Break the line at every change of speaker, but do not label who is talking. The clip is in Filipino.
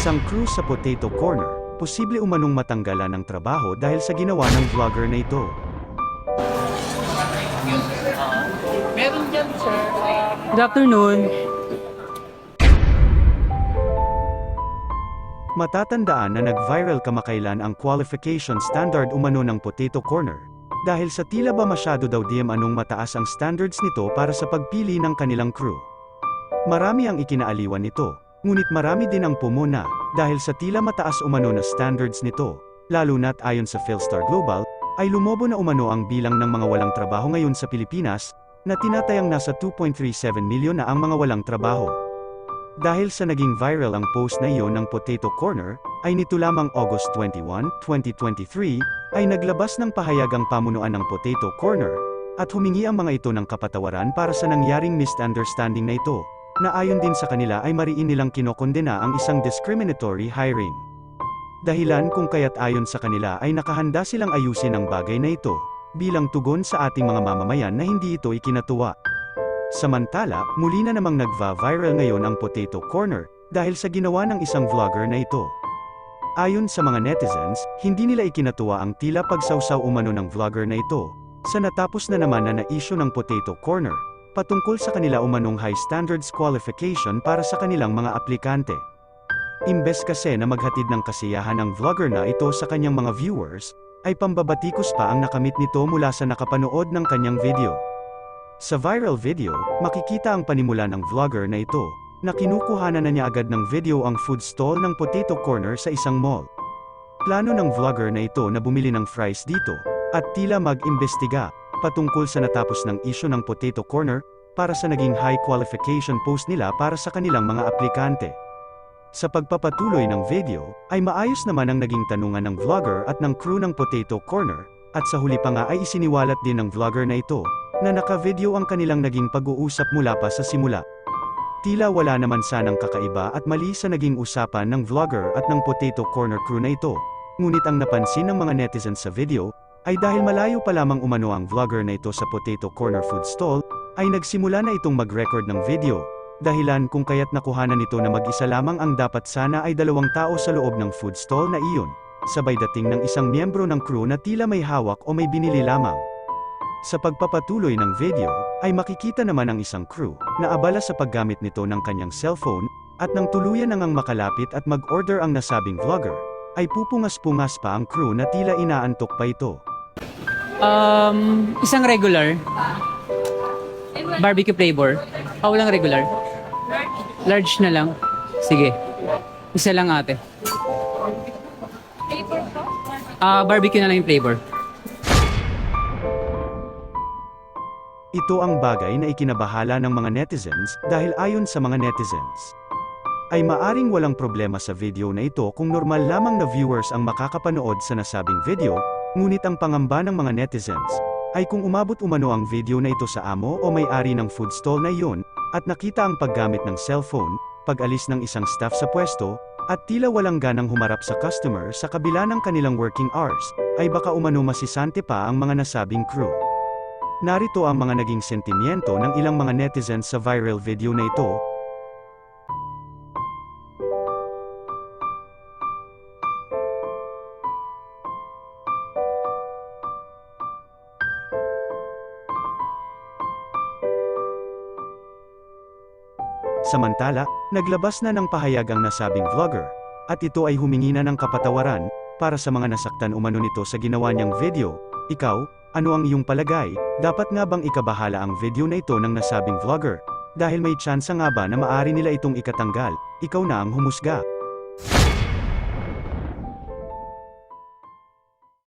Isang crew sa Potato Corner, posible umanong matanggalan ng trabaho dahil sa ginawa ng vlogger na ito.
Meron dyan, sir.
Good afternoon.
Matatandaan na nag-viral kamakailan ang qualification standard umano ng Potato Corner, dahil sa tila ba masyado daw diem anong mataas ang standards nito para sa pagpili ng kanilang crew. Marami ang ikinaaliwan nito, ngunit marami din ang pumuna, dahil sa tila mataas umano na standards nito, lalo na't ayon sa Philstar Global, ay lumobo na umano ang bilang ng mga walang trabaho ngayon sa Pilipinas, na tinatayang nasa 2.37 milyon na ang mga walang trabaho. Dahil sa naging viral ang post na iyon ng Potato Corner, ay nito lamang August 21, 2023, ay naglabas ng pahayag ang pamunuan ng Potato Corner, at humingi ang mga ito ng kapatawaran para sa nangyaring misunderstanding na ito, na ayon din sa kanila ay mariin nilang kinokondena ang isang discriminatory hiring. Dahilan kung kaya't ayon sa kanila ay nakahanda silang ayusin ang bagay na ito, bilang tugon sa ating mga mamamayan na hindi ito ikinatuwa. Samantala, muli na namang nagva-viral ngayon ang Potato Corner, dahil sa ginawa ng isang vlogger na ito. Ayon sa mga netizens, hindi nila ikinatuwa ang tila pagsawsaw umano ng vlogger na ito, sa natapos na naman na na-issue ng Potato Corner, patungkol sa kanila umanong high standards qualification para sa kanilang mga aplikante. Imbes kasi na maghatid ng kasiyahan ang vlogger na ito sa kanyang mga viewers, ay pambabatikos pa ang nakamit nito mula sa nakapanood ng kanyang video. Sa viral video, makikita ang panimula ng vlogger na ito, na kinukuhanan na niya agad ng video ang food stall ng Potato Corner sa isang mall. Plano ng vlogger na ito na bumili ng fries dito, at tila mag-imbestiga, patungkol sa natapos ng issue ng Potato Corner, para sa naging high qualification post nila para sa kanilang mga aplikante. Sa pagpapatuloy ng video, ay maayos naman ang naging tanungan ng vlogger at ng crew ng Potato Corner, at sa huli pa nga ay isiniwalat din ng vlogger na ito, na naka-video ang kanilang naging pag-uusap mula pa sa simula. Tila wala naman sanang kakaiba at mali sa naging usapan ng vlogger at ng Potato Corner crew na ito, ngunit ang napansin ng mga netizens sa video, ay dahil malayo pa lamang umano ang vlogger na ito sa Potato Corner food stall, ay nagsimula na itong mag-record ng video, dahilan kung kaya't nakuhanan nito na mag-isa lamang ang dapat sana ay dalawang tao sa loob ng food stall na iyon, sabay dating ng isang miyembro ng crew na tila may hawak o may binili lamang. Sa pagpapatuloy ng video, ay makikita naman ang isang crew, na abala sa paggamit nito ng kanyang cellphone, at nang tuluyan na ngang makalapit at mag-order ang nasabing vlogger, ay pupungas-pungas pa ang crew na tila inaantok pa ito.
Um, isang regular. Barbecue flavor. Ah, walang regular. Large na lang. Sige. Isa lang ate. Ah, barbecue na lang yung flavor.
Ito ang bagay na ikinabahala ng mga netizens, dahil ayon sa mga netizens, ay maaring walang problema sa video na ito kung normal lamang na viewers ang makakapanood sa nasabing video, ngunit ang pangamba ng mga netizens, ay kung umabot umano ang video na ito sa amo o may-ari ng food stall na iyon, at nakita ang paggamit ng cellphone, pag-alis ng isang staff sa pwesto, at tila walang ganang humarap sa customer sa kabila ng kanilang working hours, ay baka umano masisante pa ang mga nasabing crew. Narito ang mga naging sentimiento ng ilang mga netizens sa viral video na ito. Samantala, naglabas na ng pahayag ang nasabing vlogger, at ito ay humingi na ng kapatawaran, para sa mga nasaktan umano nito sa ginawa niyang video. Ikaw, ano ang iyong palagay? Dapat nga bang ikabahala ang video na ito ng nasabing vlogger? Dahil may tsansa nga ba na maari nila itong ikatanggal? Ikaw na ang humusga.